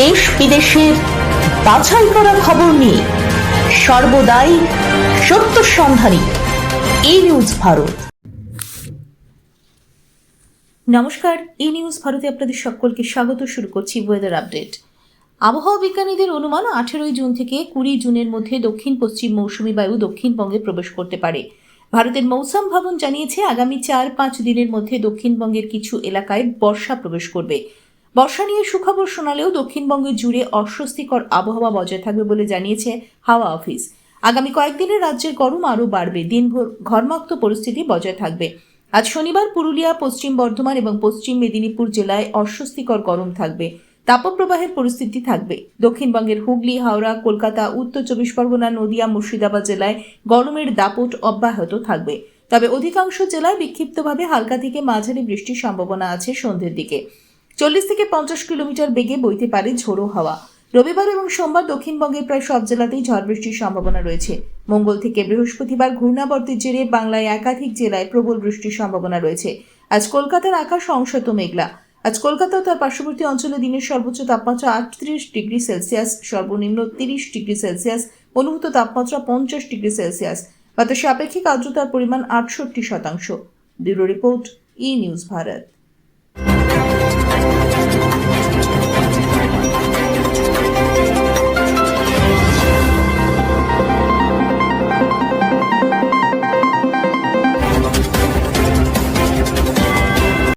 দেশ বিদেশের বাছাই করা খবর নিয়ে সর্বদাই সত্য সন্ধানী এই নিউজ ভারত। নমস্কার এই নিউজ ভারতে আপনাদের সকলকে স্বাগত, শুরু করছি ওয়েদার আপডেট আবহাওয়া বিজ্ঞানীদের অনুমান, আঠেরোই জুন থেকে কুড়ি জুনের মধ্যে দক্ষিণ, পশ্চিম মৌসুমী বায়ু দক্ষিণবঙ্গে প্রবেশ করতে পারে। ভারতের মৌসুম ভবন জানিয়েছে, আগামী চার পাঁচ দিনের মধ্যে দক্ষিণবঙ্গের কিছু এলাকায় বর্ষা প্রবেশ করবে। বর্ষা নিয়ে সুখবর শোনালেও দক্ষিণবঙ্গে জুড়ে অস্বস্তিকর আবহাওয়া বজায় থাকবে বলে জানিয়েছে হাওয়া অফিস। আগামী কয়েকদিনে রাজ্যের গরম আরও বাড়বে। দিনভর ঘর্মাক্ত পরিস্থিতি বজায় থাকবে। আজ শনিবার পুরুলিয়া, পশ্চিম বর্ধমান এবং পশ্চিম মেদিনীপুর জেলায় অস্বস্তিকর গরম থাকবে। তাপপ্রবাহের পরিস্থিতি থাকবে। দক্ষিণবঙ্গের হুগলি, হাওড়া, কলকাতা, উত্তর চব্বিশ পরগনা, নদিয়া, মুর্শিদাবাদ জেলায় গরমের দাপট অব্যাহত থাকবে। তবে অধিকাংশ জেলায় বিক্ষিপ্তভাবে হালকা থেকে মাঝারি বৃষ্টির সম্ভাবনা আছে সন্ধ্যের দিকে। চল্লিশ থেকে পঞ্চাশ কিলোমিটার বেগে বইতে পারে ঝোড়ো হাওয়া। রবিবার এবং সোমবার দক্ষিণবঙ্গের প্রায় সব জেলাতেই ঝড় বৃষ্টির সম্ভাবনা রয়েছে। মঙ্গল থেকে বৃহস্পতিবার ঘূর্ণাবর্তের জেরে বাংলায় একাধিক জেলায় প্রবল বৃষ্টির সম্ভাবনা রয়েছে। আজ কলকাতার আকাশ অংশত মেঘলা। আজ কলকাতা তার পার্শ্ববর্তী অঞ্চলে দিনের সর্বোচ্চ তাপমাত্রা আটত্রিশ ডিগ্রি সেলসিয়াস, সর্বনিম্ন তিরিশ ডিগ্রি সেলসিয়াস, অনুভূত তাপমাত্রা পঞ্চাশ ডিগ্রি সেলসিয়াস। বাতাসে আপেক্ষিক আর্দ্রতার পরিমাণ আটষট্টি শতাংশ। Bureau report, E news Bharat.